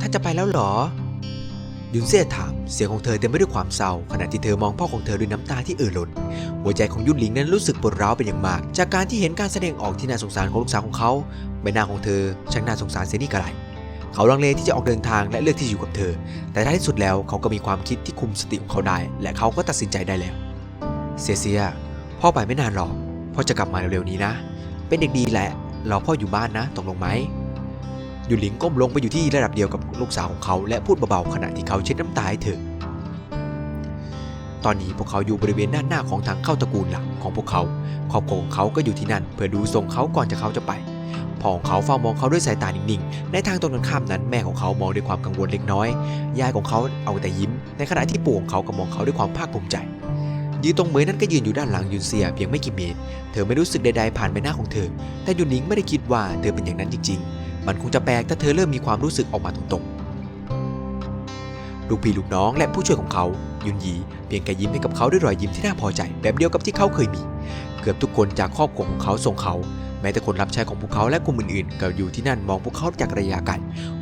ท่านจะไปแล้วเหรอ ยุนเซ่ถาม เสียงของเธอเต็มไปด้วยความเศร้า ขณะที่เธอมองพ่อของเธอด้วยน้ำตาที่เอ่อล้น หัวใจของยุนหลิงนั้นรู้สึกปวดร้าวเป็นอย่างมาก จากการที่เห็นการแสดงออกที่น่าสงสารของลูกสาวของเขา ใบหน้าของเธอช่างน่าสงสารเสียนี่กระไรเขาลังเลที่จะออกเดินทางและเลือกที่อยู่กับเธอ แต่ท้ายที่สุดแล้วเขาก็มีความคิดที่คุมสติของเขาได้ และเขาก็ตัดสินใจได้แล้วเซียเซียพ่อไปไม่นานหรอก พ่อจะกลับมาเร็วๆนี้นะ เป็นเด็กดีแหละรอพ่ออยู่บ้านนะ ตกลงไหม ยุนหลิงก้มลงไปอยู่ที่ระดับเดียวกับลูกสาวของเขาและพูดเบาๆขณะที่เขาเช็ดน้ำตาให้เธอ ตอนนี้พวกเขาอยู่บริเวณด้านหน้าของทางเข้าตระกูลหลักของพวกเขา ครอบครัวของเขาก็อยู่ที่นั่น เพื่อดูทรงเขาก่อนจะเขาจะไป พ่อของเขาเฝ้ามองเขาด้วยสายตานิ่งๆ ในทางตรงกันข้ามนั้นแม่ของเขามองด้วยความกังวลเล็กน้อย ยายของเขาเอาแต่ยิ้ม ในขณะที่ปู่ของเขาก็มองเขาด้วยความภาคภูมิใจยืนตรงเหมยนั้นก็ยืนอยู่ด้านหลังยุนเซียเพียงไม่กี่เมตร เธอไม่รู้สึกใดๆผ่านใบหน้าของเธอ แต่ยุนหลิงไม่ได้คิดว่าเธอเป็นอย่างนั้นจริงๆ มันคงจะแปลกถ้าเธอเริ่มมีความรู้สึกออกมาตรงๆ ลูกพี่ลูกน้องและผู้ช่วยของเขา ยุนหยีเพียงแค่ยิ้มให้กับเขาด้วยรอยยิ้มที่น่าพอใจ แบบเดียวกับที่เขาเคยมี เกือบทุกคนจากครอบครัวของเขาส่งเขาแม้แต่คนรับใช้ของพวกเขาและกลุ่มอื่นๆ ก็อยู่ที่นั่นมองพวกเขาจากระยะไกล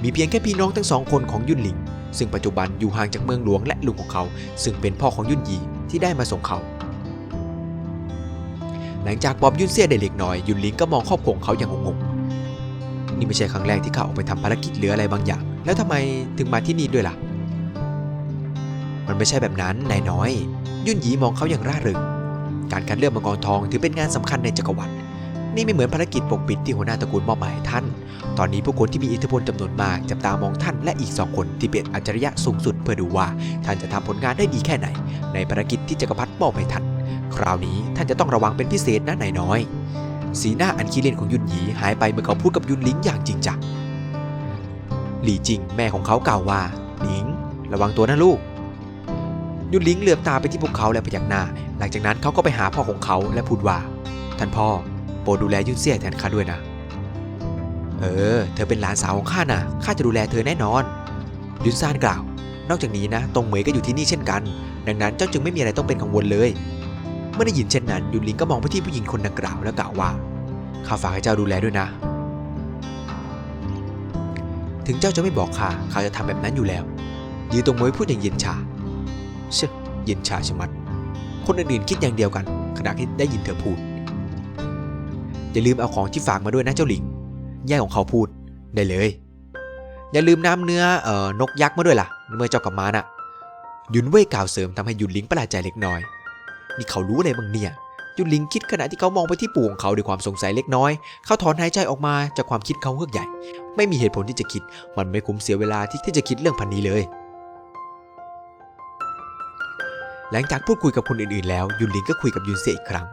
มีเพียงแค่พี่น้องทั้งสองคนของยุนหลิง ซึ่งปัจจุบันอยู่ห่างจากเมืองหลวงและลุงของเขา ซึ่งเป็นพ่อของยุนหยีที่ได้มาส่งเขา หลังจากบอบยุนเซียได้เล็กน้อย ยุนหลิงก็มองครอบครัวเขาอย่างงง นี่ไม่ใช่ครั้งแรกที่เขาออกไปทำภารกิจหรืออะไรบางอย่าง แล้วทำไมถึงมาที่นี่ด้วยล่ะ มันไม่ใช่แบบนั้นนายน้อย ยุนหยีมองเขาอย่างร่าเริงการคัดเลือกมังกรทองถือเป็นงานสำคัญในจักรวรรดินี่ไม่เหมือนภารกิจปกปิดที่หัวหน้าตระกูลมอบหมายให้ท่าน ตอนนี้ผู้คนที่มีอิทธิพลจำนวนมากจับตามองท่านและอีกสองคนที่เป็นอัจฉริยะสูงสุดเพื่อดูว่าท่านจะทำผลงานได้ดีแค่ไหน ในภารกิจที่จักรพรรดิมอบให้ท่าน คราวนี้ท่านจะต้องระวังเป็นพิเศษนะนายน้อย สีหน้าอันขี้เล่นของยุนหยีหายไปเมื่อเขาพูดกับยุนหลิงอย่างจริงจังหลี่จิงแม่ของเขากล่าวว่าหลิง ระวังตัวนะลูก ยุนหลิงเหลือบตาไปที่พวกเขาและพยักหน้า หลังจากนั้นเขาก็ไปหาพ่อของเขาและพูดว่า ท่านพ่อโปรดดูแลยุนเซี่ยแทนข้าด้วยนะ เออ เธอเป็นหลานสาวของข้านะข้าจะดูแลเธอแน่นอน ยุนซานกล่าว นอกจากนี้นะตงเหมยก็อยู่ที่นี่เช่นกัน ดังนั้นเจ้าจึงไม่มีอะไรต้องเป็นกังวลเลย เมื่อได้ยินเช่นนั้นยุนลิงก็มองไปที่ผู้หญิงคนดังกล่าวแล้วกล่าวว่า ข้าฝากให้เจ้าดูแลด้วยนะ ถึงเจ้าจะไม่บอกข้าข้าจะทำแบบนั้นอยู่แล้ว ยืนตรงมวยพูดอย่างเย็นชา เชื่อเย็นชาชะมัด คนอื่นๆคิดอย่างเดียวกัน ขณะที่ได้ยินเธอพูด อย่าลืมเอาของที่ฝากมาด้วยนะเจ้าหลิง แย่ของเขาพูด ได้เลย อย่าลืมน้ำเนื้อเอ่อนกยักษ์มาด้วยล่ะ เมื่อเจ้ากลับมาน่ะยุนเว่ยกล่าวเสริมทำให้ยุนลิงประหลาดใจเล็กน้อย นี่เขารู้อะไรบ้างเนี่ย ยุนหลิงคิดขณะที่เขามองไปที่ปู่ของเขาด้วยความสงสัยเล็กน้อย เขาถอนหายใจออกมาจากความคิดเขาเฮือกใหญ่ ไม่มีเหตุผลที่จะคิด มันไม่คุ้มเสียเวลาที่ที่จะคิดเรื่องพันนี้เลย หลังจากพูดคุยกับคนอื่นๆ แล้วยุนลิงก็คุยกับยุนเสี่ยอีกครั้ง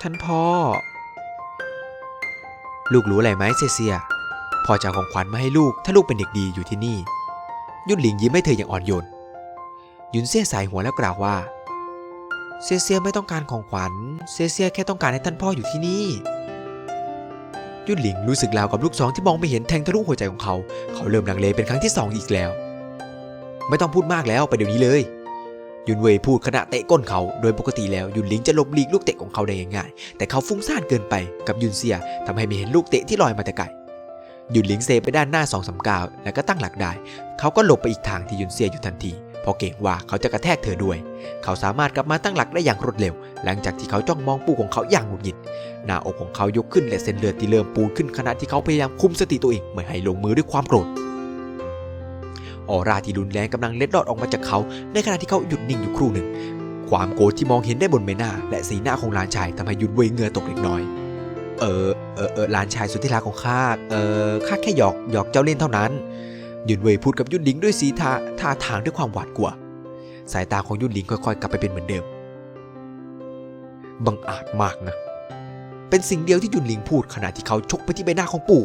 ท่านพ่อ ลูกรู้อะไรไหมเซเซียพ่อจะของขวัญมาให้ลูก ถ้าลูกเป็นเด็กดีอยู่ที่นี่ ยุนหลิงยิ้มให้เธออย่างอ่อนโยน ยุนเซ่สายหัวแล้วกล่าวว่า เซเซียไม่ต้องการของขวัญ เซเซียแค่ต้องการให้ท่านพ่ออยู่ที่นี่ ยุนหลิงรู้สึกราวกับลูกซองที่มองไม่เห็นแทงทะลุหัวใจของเขา เขาเริ่มลังเลเป็นครั้งที่สองอีกแล้ว ไม่ต้องพูดมากแล้วไปเดี๋ยวนี้เลย ยุนเว่ยพูดขณะเตะก้นเขา โดยปกติแล้วยุนหลิงจะหลบหลีกลูกเตะของเขาได้ง่ายๆ แต่เขาฟุ้งซ่านเกินไปกับยุนเซียทำให้ไม่เห็นลูกเตะที่ลอยมาแต่ไกลยุนหลิงเซไปด้านหน้าสองสามก้าวแล้วก็ตั้งหลักได้ เขาก็หลบไปอีกทางที่ยุนเซียอยู่ทันที เพราะเกรงว่าเขาจะกระแทกเธอด้วย เขาสามารถกลับมาตั้งหลักได้อย่างรวดเร็ว หลังจากที่เขาจ้องมองปู่ของเขาอย่างหงุดหงิด หน้าอกของเขายกขึ้นและเส้นเลือดที่เริ่มปูดขึ้นขณะที่เขาพยายามคุมสติตัวเองไม่ให้ลงมือด้วยความโกรธออราที่รุนแรงกำลังเล็ดลอดออกมาจากเขา ในขณะที่เขาหยุดนิ่งอยู่ครู่หนึ่ง ความโกรธที่มองเห็นได้บนใบหน้า และสีหน้าของหลานชายทำให้ยุนเวยเงือตกเล็กน้อย เออเออเออหลานชายสุดที่รักของข้าเออข้าแค่หยอกหยอกเจ้าเล่นเท่านั้น ยุนเวยพูดกับยุนหลิงด้วยสีท่าท่าทางด้วยความหวาดกลัว สายตาของยุนหลิงค่อยๆ กลับไปเป็นเหมือนเดิม บังอาจมากนะ เป็นสิ่งเดียวที่ยุนหลิงพูดขณะที่เขาชกไปที่ใบหน้าของปู่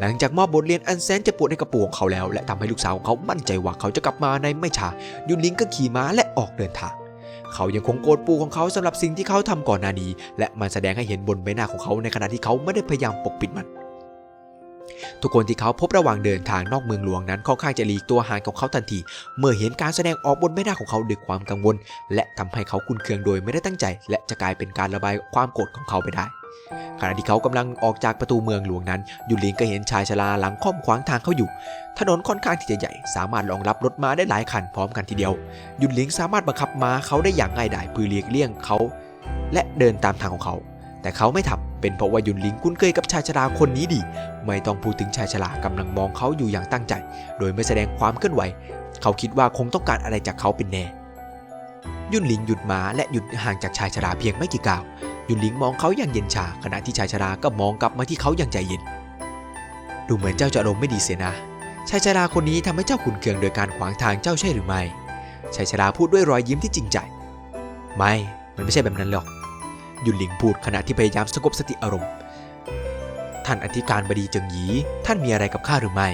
หลังจากมอบบทเรียนอันแสนเจะปวดให้กับปู่ของเขาแล้ว และทำให้ลูกสาวของเขามั่นใจว่าเขาจะกลับมาในไม่ช้ายุนหลิงก็ขี่ม้าและออกเดินทางเขายังคงโกรธปู่ของเขาสำหรับสิ่งที่เขาทำก่อนหน้านี้ และมันแสดงให้เห็นบนใบหน้าของเขาในขณะที่เขาไม่ได้พยายามปกปิดมัน ทุกคนที่เขาพบระหว่างเดินทางนอกเมืองหลวงนั้นค่อนข้างจะหลีกตัวห่างกับเขาทันที เมื่อเห็นการแสดงออกบนใบหน้าของเขาด้วยความกังวล และทำให้เขาคุนเคืองโดยไม่ได้ตั้งใจ และจะกลายเป็นการระบายความโกรธของเขาไปได้ขณะที่เขากำลังออกจากประตูเมืองหลวงนั้นยุนหลิงก็เห็นชายชราหลังค่อมขวางทางเขาอยู่ ถนนค่อนข้างที่จะใหญ่ สามารถรองรับรถม้าได้หลายคันพร้อมกันทีเดียวยุนหลิงสามารถบังคับม้าเขาได้อย่างง่ายดายเพื่อเลียกเลี่ยงเขา และเดินตามทางของเขา แต่เขาไม่ทำเป็นเพราะว่ายุนหลิงคุ้นเคยกับชายชราคนนี้ดี ไม่ต้องพูดถึงชายชรากำลังมองเขาอยู่อย่างตั้งใจ โดยไม่แสดงความเคลื่อนไหว เขาคิดว่าคงต้องการอะไรจากเขาเป็นแน่ ยุนหลิงหยุดม้าและหยุดห่างจากชายชราเพียงไม่กี่ก้าวยุนหลิงมองเขาอย่างเย็นชา ขณะที่ชายชราก็มองกลับมาที่เขาอย่างใจเย็น ดูเหมือนเจ้าจะอารมณ์ไม่ดีเสียนะ ชายชราคนนี้ทำให้เจ้าขุนเคืองโดยการขวางทางเจ้าใช่หรือไม่ ชายชราพูดด้วยรอยยิ้มที่จริงใจ ไม่ มันไม่ใช่แบบนั้นหรอก ยุนหลิงพูดขณะที่พยายามสงบสติอารมณ์ ท่านอธิการบดีเจิงหยี ท่านมีอะไรกับข้าหรือไม่